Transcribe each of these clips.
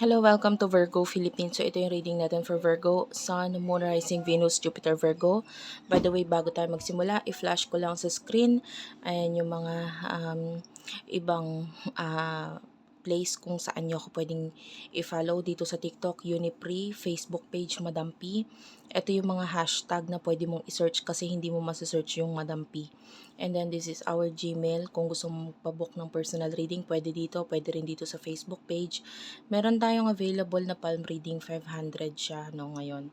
Hello, welcome to Virgo Philippines. So, ito yung reading natin for Virgo, Sun, Moon, Rising, Venus, Jupiter, Virgo. By the way, bago tayo magsimula, i-flash ko lang sa screen. Ayan yung mga um, ibang ah, place kung saan nyo ako pwedeng i-follow dito sa TikTok, Unipre, Facebook page, Madam P. Ito yung mga hashtag na pwede mong i-search kasi hindi mo masasearch yung Madam P. And then this is our Gmail. Kung gusto mong pabook ng personal reading, pwede dito, pwede rin dito sa Facebook page. Meron tayong available na palm reading, 500 siya no, ngayon.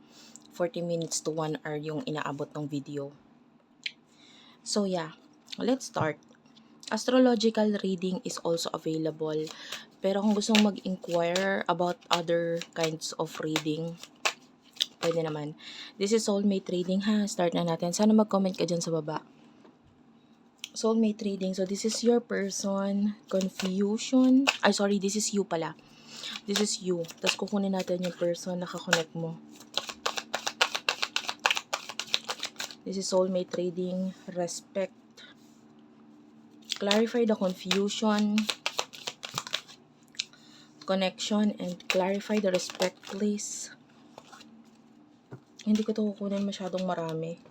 40 minutes to 1 hour yung inaabot ng video. So yeah, let's start. Astrological reading is also available. Pero kung gusto mag-inquire about other kinds of reading, pwede naman. This is soulmate reading ha. Start na natin. Sana mag-comment ka dyan sa baba. Soulmate reading. So this is your person. Confusion. Ay, sorry. This is you pala. This is you. Tapos kukunin natin yung person na kakonect mo. This is soulmate reading. Respect. Clarify the confusion. Connection and clarify the respect, please. Hindi ko to kukunin masyadong marami.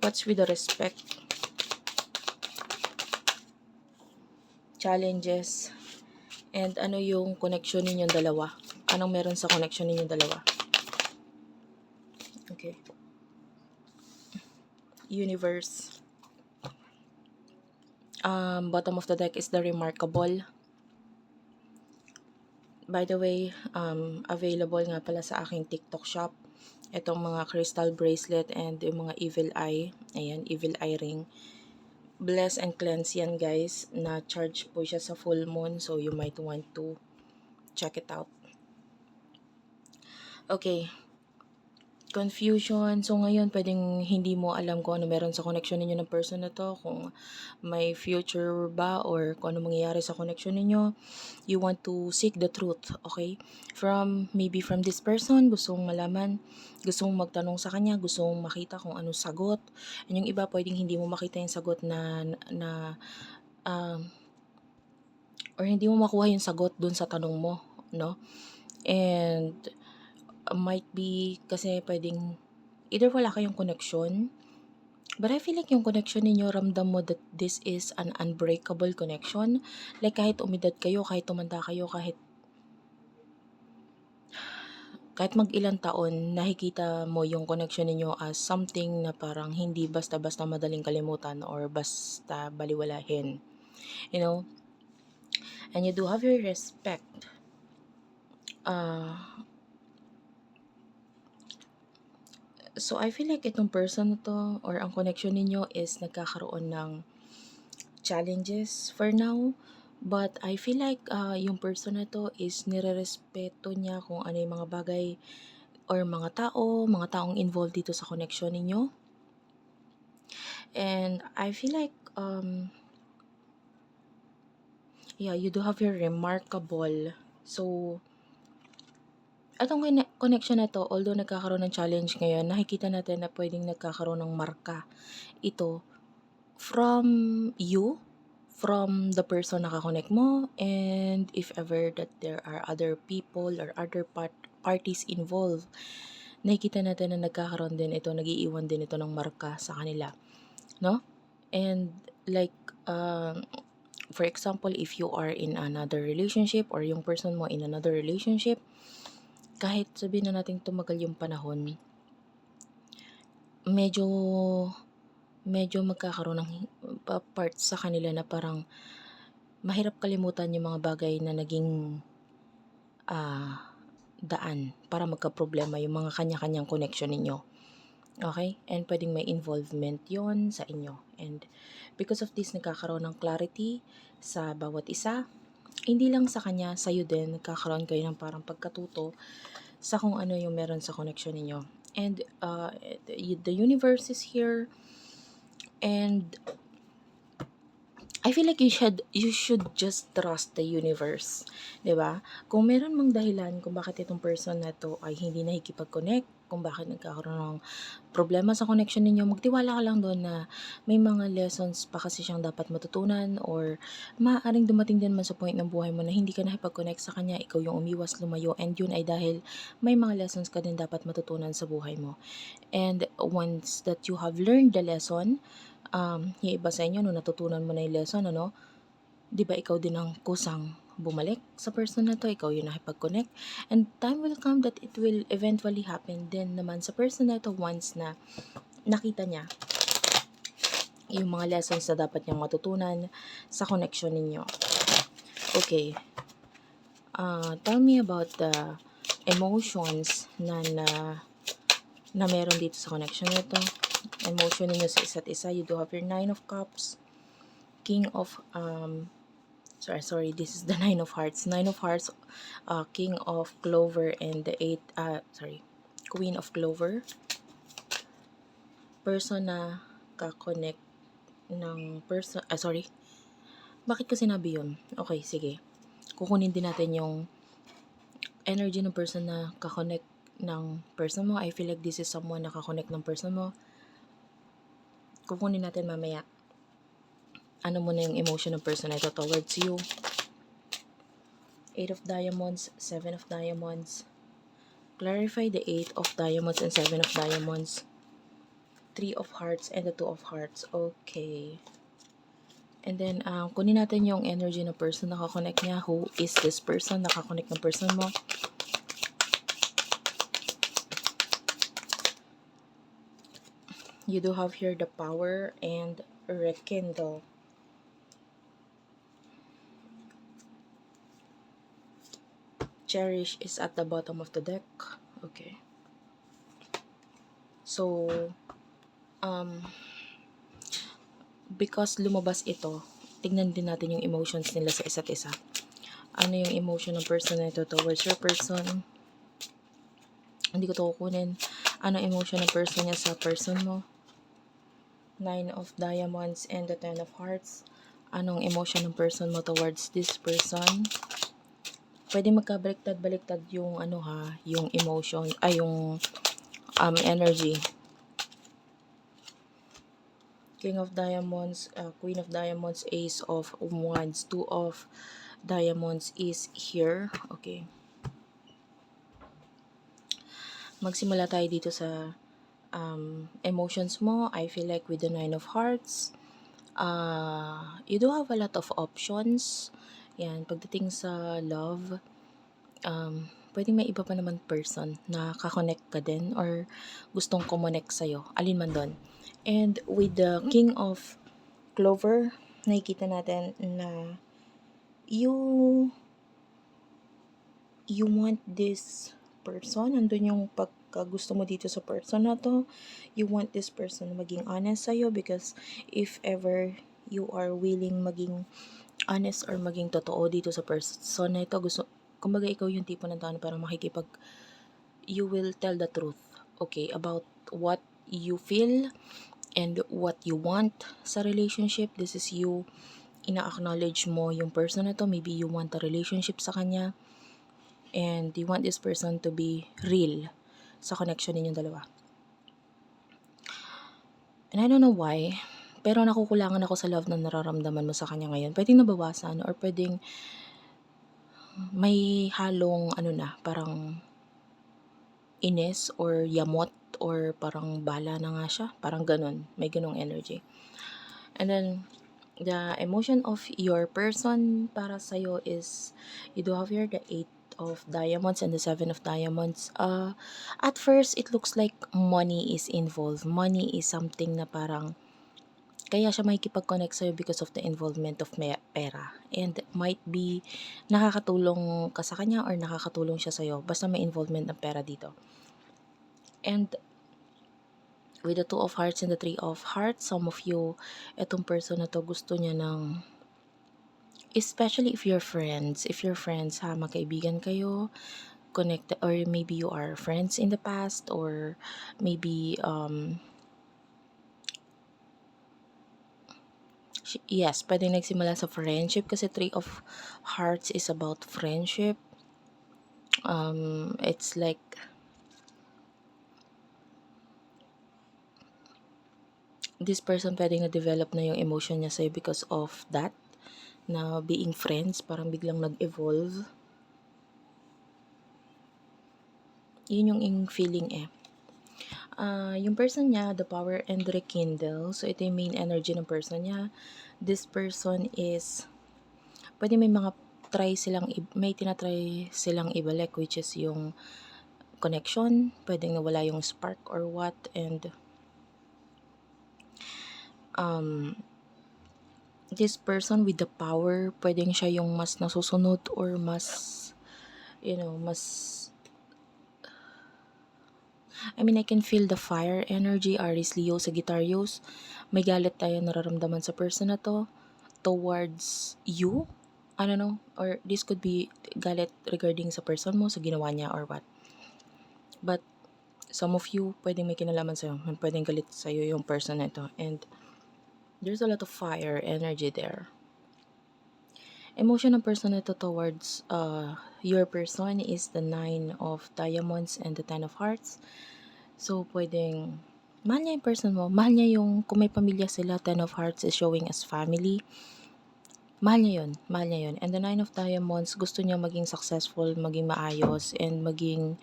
What's with the respect? Challenges. And ano yung connection ninyong dalawa? Anong meron sa connection ninyong dalawa? Okay. Universe. Um, bottom of the deck is the remarkable. By the way, um, available nga pala sa aking TikTok shop. Itong mga crystal bracelet and yung mga evil eye. Ayan, evil eye ring. Bless and cleanse yan guys. Na-charge po siya sa full moon. So you might want to check it out. Okay. Confusion. So ngayon, pwedeng hindi mo alam kung ano meron sa connection ninyo ng person na to. Kung may future ba or kung ano mangyayari sa connection ninyo. You want to seek the truth. Okay? From, maybe from this person, gusto mong malaman. Gusto mong magtanong sa kanya. Gusto mong makita kung anong sagot. And yung iba, pwedeng hindi mo makita yung sagot na, na, um, or hindi mo makuha yung sagot dun sa tanong mo. No? And, might be kasi pwedeng either wala kayong connection. But I feel like yung connection ninyo ramdam mo that this is an unbreakable connection. Like kahit umidad kayo kahit tumanda kayo kahit kahit mag ilang taon nakikita mo yung connection ninyo as something na parang hindi basta-basta madaling kalimutan or basta baliwalahin. You know? And you do have your respect. Uh, So, I feel like itong person na to or ang connection ninyo is nagkakaroon ng challenges for now. But I feel like uh, yung person na to is nire-respeto niya kung ano yung mga bagay or mga tao, mga taong involved dito sa connection ninyo. And I feel like, um, yeah, you do have your remarkable. So, Atong kine- connection na to, although nagkakaroon ng challenge ngayon, nakikita natin na pwedeng nagkakaroon ng marka ito from you, from the person na kakonect mo, and if ever that there are other people or other part parties involved, nakikita natin na nagkakaroon din ito, nagiiwan din ito ng marka sa kanila. No? And like, um, for example, if you are in another relationship or yung person mo in another relationship, kahit sabihin na natin tumagal yung panahon, medyo medyo magkakaroon ng pa- part sa kanila na parang mahirap kalimutan yung mga bagay na naging ah, daan para magka-problema yung mga kanya-kanyang connection ninyo. Okay? And pwedeng may involvement yon sa inyo. And because of this, nagkakaroon ng clarity sa bawat isa hindi lang sa kanya, sa'yo din, nagkakaroon kayo ng parang pagkatuto sa kung ano yung meron sa connection ninyo. And uh, the universe is here. And I feel like you should you should just trust the universe, 'di ba? Kung meron mang dahilan kung bakit itong person na 'to ay hindi nakikipag-connect, kung bakit nagkakaroon ng problema sa connection ninyo, magtiwala ka lang doon na may mga lessons pa kasi siyang dapat matutunan or maaaring dumating din man sa point ng buhay mo na hindi ka nakipag-connect sa kanya, ikaw yung umiwas, lumayo, and yun ay dahil may mga lessons ka din dapat matutunan sa buhay mo. And once that you have learned the lesson, um, yung iba sa inyo, no, natutunan mo na yung lesson, ano, di ba ikaw din ang kusang bumalik sa person na to, ikaw yung nakipag-connect. And time will come that it will eventually happen din naman sa person na to once na nakita niya yung mga lessons na dapat niyang matutunan sa connection ninyo. Okay. Uh, tell me about the emotions na na na meron dito sa connection nito. Emotion ninyo sa isa't isa. You do have your Nine of Cups, King of, um, sorry, sorry, this is the Nine of Hearts. Nine of Hearts, uh, King of Clover, and the Eight, uh, sorry, Queen of Clover. Person na kakonect ng person, ah, sorry. Bakit ko sinabi yun? Okay, sige. Kukunin din natin yung energy ng person na kakonect ng person mo. I feel like this is someone na kakonect ng person mo. Kukunin natin mamaya. Ano mo na yung emotion ng person na ito towards you. Eight of Diamonds, Seven of Diamonds. Clarify the Eight of Diamonds and Seven of Diamonds. Three of Hearts and the Two of Hearts. Okay. And then, um, kunin natin yung energy ng person na kakonect niya. Who is this person? Nakakonect ng person mo. You do have here the power and rekindle. Cherish is at the bottom of the deck. Okay. So, um, because lumabas ito, tignan din natin yung emotions nila sa isa't isa. Ano yung emotion ng person na ito towards your person? Hindi ko to kukunin. Ano emotion ng person niya sa person mo? Nine of Diamonds and the Ten of Hearts. Anong emotion ng person mo towards this person? Pwede magkabaliktad-baliktad yung ano ha, yung emotion, ay yung um, energy. King of Diamonds, uh, Queen of Diamonds, Ace of Wands, Two of Diamonds is here. Okay. Magsimula tayo dito sa um, emotions mo. I feel like with the Nine of Hearts, uh, you do have a lot of options. Yan, pagdating sa love, um, pwedeng may iba pa naman person na kakonect ka din or gustong kumonect sa'yo. Alin man doon. And with the King of Clover, nakikita natin na you you want this person. Nandun yung pagkagusto mo dito sa person na to. You want this person maging honest sa'yo because if ever you are willing maging honest or maging totoo dito sa person na ito, gusto, kumbaga ikaw yung tipo ng tao na parang makikipag, you will tell the truth, okay, about what you feel and what you want sa relationship. This is you, ina-acknowledge mo yung person na to, maybe you want a relationship sa kanya, and you want this person to be real sa connection ninyong dalawa. And I don't know why, pero nakukulangan ako sa love na nararamdaman mo sa kanya ngayon. Pwedeng nabawasan or pwedeng may halong ano na, parang inis or yamot or parang bala na nga siya. Parang ganun. May ganung energy. And then, the emotion of your person para sa'yo is, you do have here the eight of diamonds and the seven of diamonds. Uh, at first, it looks like money is involved. Money is something na parang kaya siya makikipag-connect sa'yo because of the involvement of me- pera. And might be nakakatulong ka sa kanya or nakakatulong siya sa'yo. Basta may involvement ng pera dito. And with the two of hearts and the three of hearts, some of you, etong person na to gusto niya ng especially if you're friends, if you're friends ha, magkaibigan kayo, connect or maybe you are friends in the past or maybe um Yes, pwede nagsimula sa friendship kasi Three of Hearts is about friendship. Um, it's like this person pwedeng na-develop na yung emotion niya sa'yo because of that, na being friends, parang biglang nag-evolve. Yun yung ing feeling eh. Ah, yung person niya, the power and rekindle. So, ito yung main energy ng person niya. This person is, pwede may mga try silang, may tinatry silang ibalik, which is yung connection. Pwedeng nawala yung spark or what. And, um, this person with the power, pwedeng siya yung mas nasusunod or mas, you know, mas I mean, I can feel the fire energy, Aries, Leo, Sagittarius. May galit tayo nararamdaman sa person na to towards you. I don't know. Or this could be galit regarding sa person mo, sa ginawa niya or what. But some of you, pwedeng may kinalaman sa'yo. Pwedeng galit sa'yo yung person na ito. And there's a lot of fire energy there. Emotion ng person na ito towards uh, your person is the nine of diamonds and the ten of hearts. So, pwedeng mahal niya yung person mo. Mahal niya yung, kung may pamilya sila, ten of hearts is showing as family. Mahal niya yun. Mahal niya yun. And the nine of diamonds, gusto niya maging successful, maging maayos, and maging,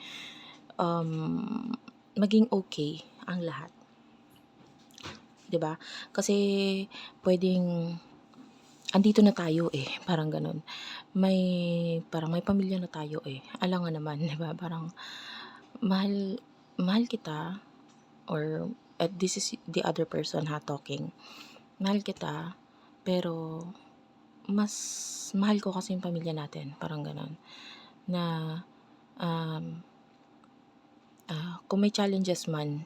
um, maging okay ang lahat. 'Di ba? Kasi, pwedeng, andito na tayo eh. Parang ganun. May, parang may pamilya na tayo eh. Alangan naman, 'di ba? Parang, mahal, mahal kita, or, at this is the other person ha, talking. Mahal kita, pero, mas mahal ko kasi yung pamilya natin. Parang ganun. Na, um, ah, kung may challenges man,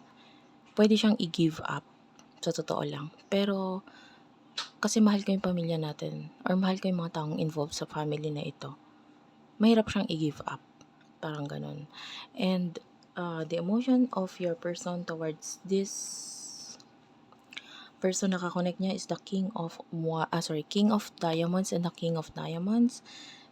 pwede siyang i-give up. Sa totoo lang. Pero, kasi mahal ko yung pamilya natin, or mahal ko yung mga taong involved sa family na ito, mahirap siyang i-give up. Parang ganun. And, uh, the emotion of your person towards this person na kakonect niya is the king of ah, sorry, king of diamonds and the king of diamonds.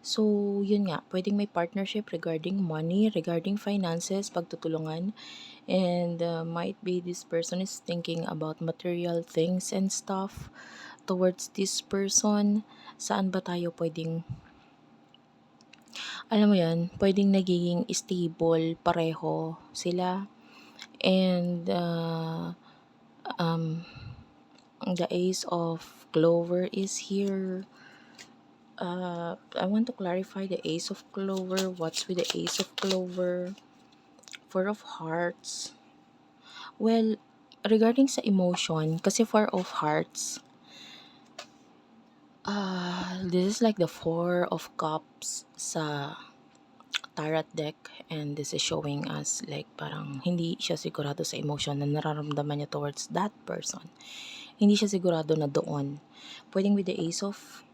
So, yun nga, pwedeng may partnership regarding money, regarding finances, pagtutulungan, and uh, might be this person is thinking about material things and stuff towards this person. Saan ba tayo pwedeng alam mo yan, pwedeng nagiging stable pareho sila. And, uh, um, the ace of clover is here. Uh, I want to clarify the ace of clover. What's with the ace of clover? Four of hearts. Well, regarding sa emotion, kasi four of hearts, ah, this is like the four of cups sa tarot deck and this is showing us like parang hindi siya sigurado sa emotion na nararamdaman niya towards that person. Hindi siya sigurado na doon. Pwedeng with the ace of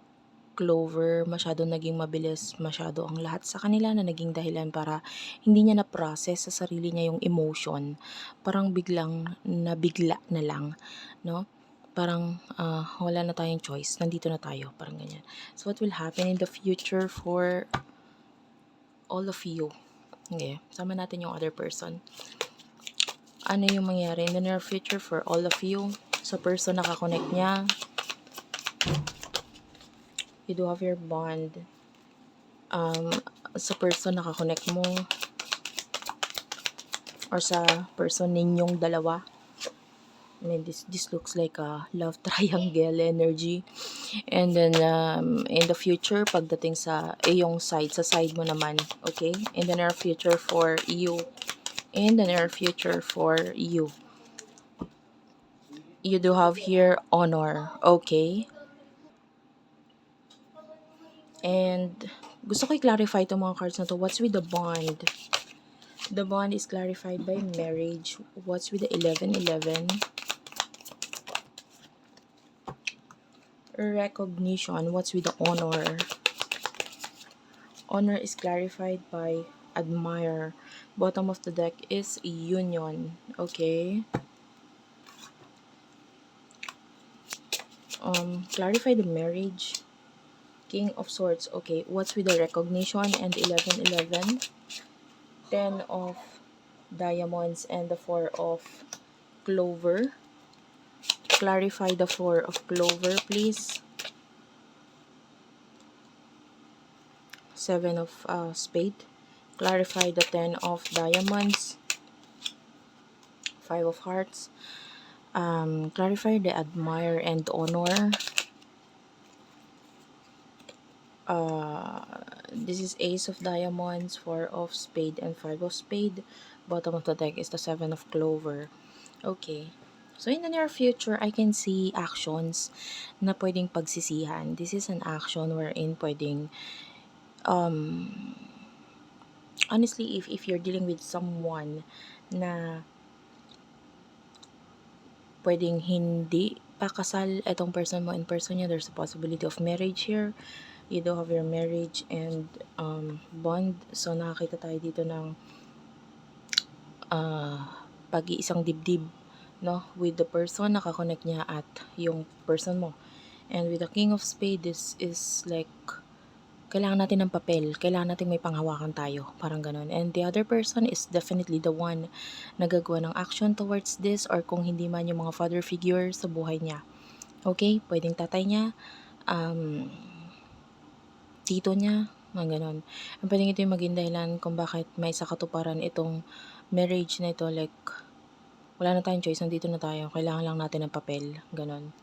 clover, masyado naging mabilis, masyado ang lahat sa kanila na naging dahilan para hindi niya na-process sa sarili niya yung emotion. Parang biglang nabigla na lang, no? Parang ah, wala na tayong choice, nandito na tayo, parang ganyan. So what will happen in the future for all of you? Okay, sama natin yung other person. Ano yung mangyari in the near future for all of you? Sa person na kakonect niya, you do have your bond. Um, sa person na kakonect mo, or sa person ninyong dalawa. I mean, this, this looks like a love triangle energy. And then, um, in the future, pagdating sa iyong side, sa side mo naman, okay? In the near future for you. In the near future for you. You do have here honor, okay? And, gusto ko i-clarify itong mga cards na to. What's with the bond? The bond is clarified by marriage. What's with the 11-11? Recognition. What's with the honor? Honor is clarified by admire. Bottom of the deck is union. Okay? Um, clarify the marriage. King of Swords. Okay, what's with the recognition and 11-11? Ten of Diamonds and the Four of Clover. Clarify the Four of Clover, please. Seven of uh, Spade. Clarify the Ten of Diamonds. Five of Hearts. Um, clarify the Admire and Honor. uh, this is ace of diamonds four of spade and five of spade bottom of the deck is the seven of clover okay so in the near future i can see actions na pwedeng pagsisihan this is an action wherein pwedeng um honestly if if you're dealing with someone na pwedeng hindi pakasal etong person mo in person niya there's a possibility of marriage here you do have your marriage and um, bond. So, nakakita tayo dito ng uh, pag-iisang dibdib no, with the person, nakakonect niya at yung person mo. And with the King of Spades, this is like, kailangan natin ng papel, kailangan natin may panghawakan tayo, parang ganun. And the other person is definitely the one na gagawa ng action towards this or kung hindi man yung mga father figure sa buhay niya. Okay, pwedeng tatay niya, um, tito niya, mga ganon. Ang pwedeng ito yung maging dahilan kung bakit may sa katuparan itong marriage na ito, like, wala na tayong choice, nandito na tayo, kailangan lang natin ng papel, ganon.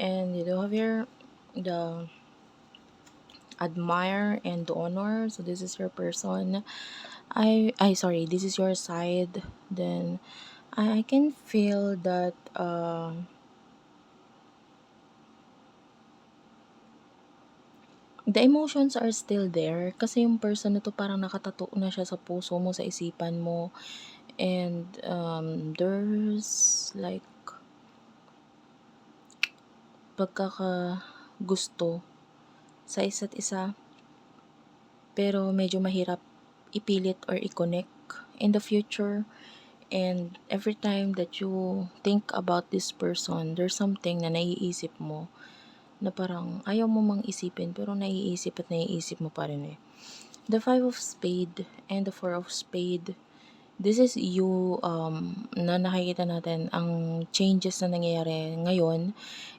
And you do have here the admire and honor, so this is your person. I, I, sorry, this is your side, then, I, I can feel that, uh, the emotions are still there kasi yung person na to parang nakatato na siya sa puso mo, sa isipan mo. And um, there's like pagkaka gusto sa isa't isa pero medyo mahirap ipilit or i-connect in the future and every time that you think about this person there's something na naiisip mo na parang ayaw mo mang isipin pero naiisip at naiisip mo pa rin eh. The Five of Spade and the Four of Spade, this is you um, na nakikita natin ang changes na nangyayari ngayon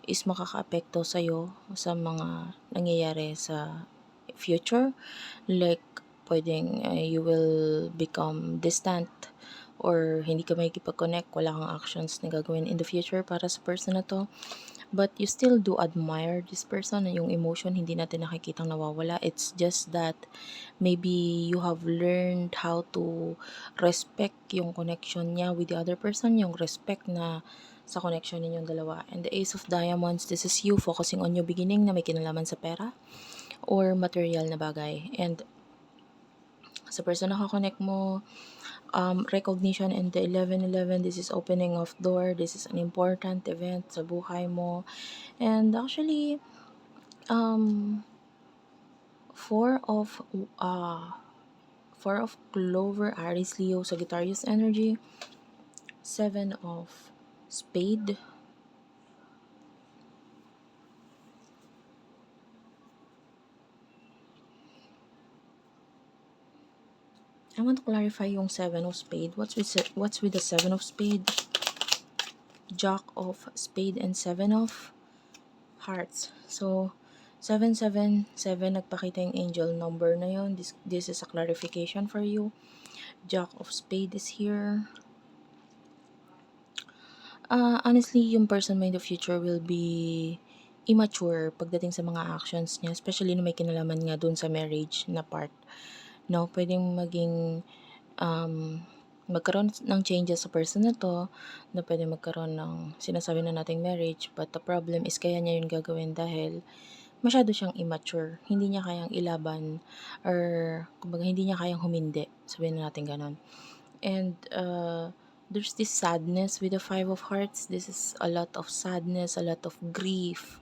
is makaka-apekto sa'yo sa mga nangyayari sa future. Like, pwedeng uh, you will become distant or hindi ka may connect wala kang actions na gagawin in the future para sa person na to but you still do admire this person yung emotion hindi natin nakikitang nawawala. It's just that maybe you have learned how to respect yung connection niya with the other person yung respect na sa connection ninyong dalawa. And the ace of diamonds this is you focusing on your beginning na may kinalaman sa pera or material na bagay. And sa person na connect mo um, recognition and the 11-11, this is opening of door. This is an important event sa buhay mo. And actually, um, four of, uh, four of Clover, Aries, Leo, Sagittarius energy. Seven of Spade, I want to clarify yung seven of spade. What's with what's with the seven of spade? Jack of spade and seven of hearts. So, 777, nagpakita yung angel number na yon. This, this is a clarification for you. Jack of spade is here. Uh, honestly, yung person in the future will be immature pagdating sa mga actions niya, especially na may kinalaman nga dun sa marriage na part no? Pwedeng maging um, magkaroon ng changes sa person na to, na pwede magkaroon ng sinasabi na nating marriage, but the problem is kaya niya yun gagawin dahil masyado siyang immature. Hindi niya kayang ilaban or kumbaga hindi niya kayang humindi. Sabihin na natin ganun. And uh, there's this sadness with the Five of Hearts. This is a lot of sadness, a lot of grief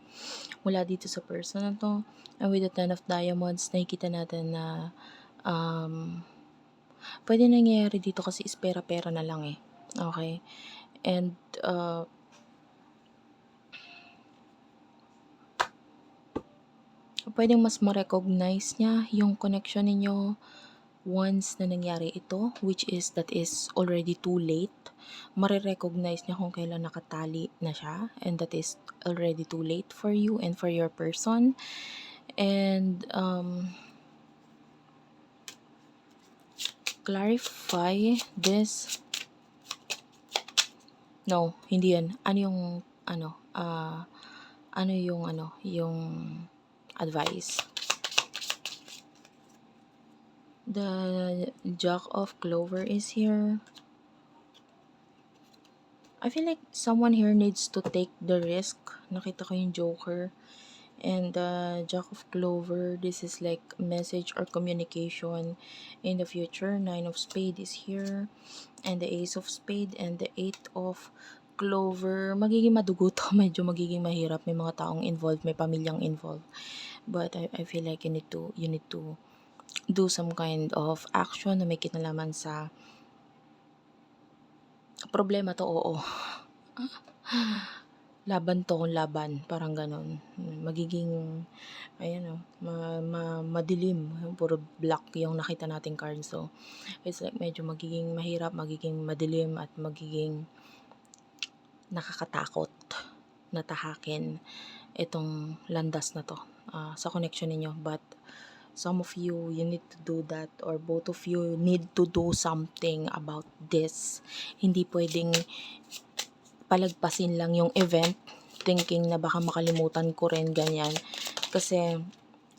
mula dito sa person na to. And with the Ten of Diamonds, nakikita natin na um, pwede nangyayari dito kasi is pera-pera na lang eh. Okay? And, uh, pwedeng mas ma-recognize niya yung connection ninyo once na nangyari ito, which is that is already too late. Mare-recognize niya kung kailan nakatali na siya and that is already too late for you and for your person. And um, clarify this. No, hindi yan. Ano yung ano, ah, ano yung ano, yung advice. The Jack of Clover is here. I feel like someone here needs to take the risk. Nakita ko yung Joker. And the Jack of Clover, this is like message or communication in the future. Nine of Spade is here. And the Ace of Spade and the Eight of Clover. Magiging madugo to. Medyo magiging mahirap. May mga taong involved. May pamilyang involved. But I, I feel like you need to, you need to do some kind of action na may kinalaman sa problema to, oo. laban to kung laban, parang ganon. Magiging, ayan o, ma, ma, madilim, puro black yung nakita nating card. So, it's like medyo magiging mahirap, magiging madilim, at magiging nakakatakot na tahakin itong landas na to ah, sa connection ninyo. But, some of you, you need to do that or both of you need to do something about this. Hindi pwedeng palagpasin lang yung event thinking na baka makalimutan ko rin ganyan. Kasi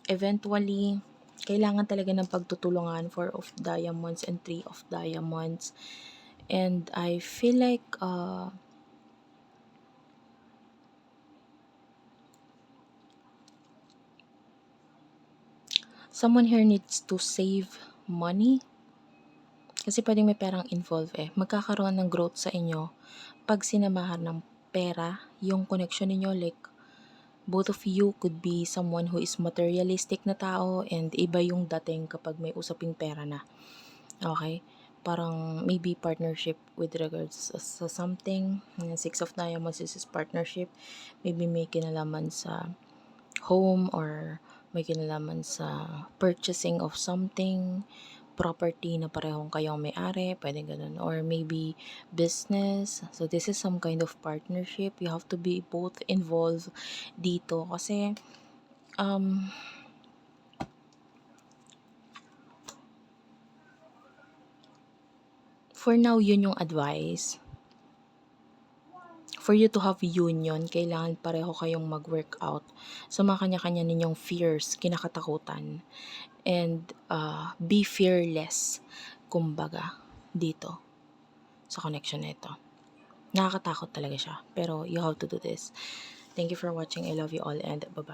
eventually, kailangan talaga ng pagtutulungan for of diamonds and three of diamonds. And I feel like uh, someone here needs to save money. Kasi pwedeng may perang involved eh. Magkakaroon ng growth sa inyo pag sinamahan ng pera yung connection ninyo. Like, both of you could be someone who is materialistic na tao and iba yung dating kapag may usaping pera na. Okay? Parang maybe partnership with regards sa, something. Six of Diamonds is partnership. Maybe may kinalaman sa home or may kinalaman sa purchasing of something, property na parehong kayong may-ari, pwede ganun. Or maybe business. So, this is some kind of partnership. You have to be both involved dito. Kasi, um, for now, yun yung advice. For you to have union, kailangan pareho kayong mag-workout sa mga kanya-kanya ninyong fears, kinakatakutan. And uh, be fearless, kumbaga, dito sa connection na ito. Nakakatakot talaga siya. Pero you have to do this. Thank you for watching. I love you all and bye-bye.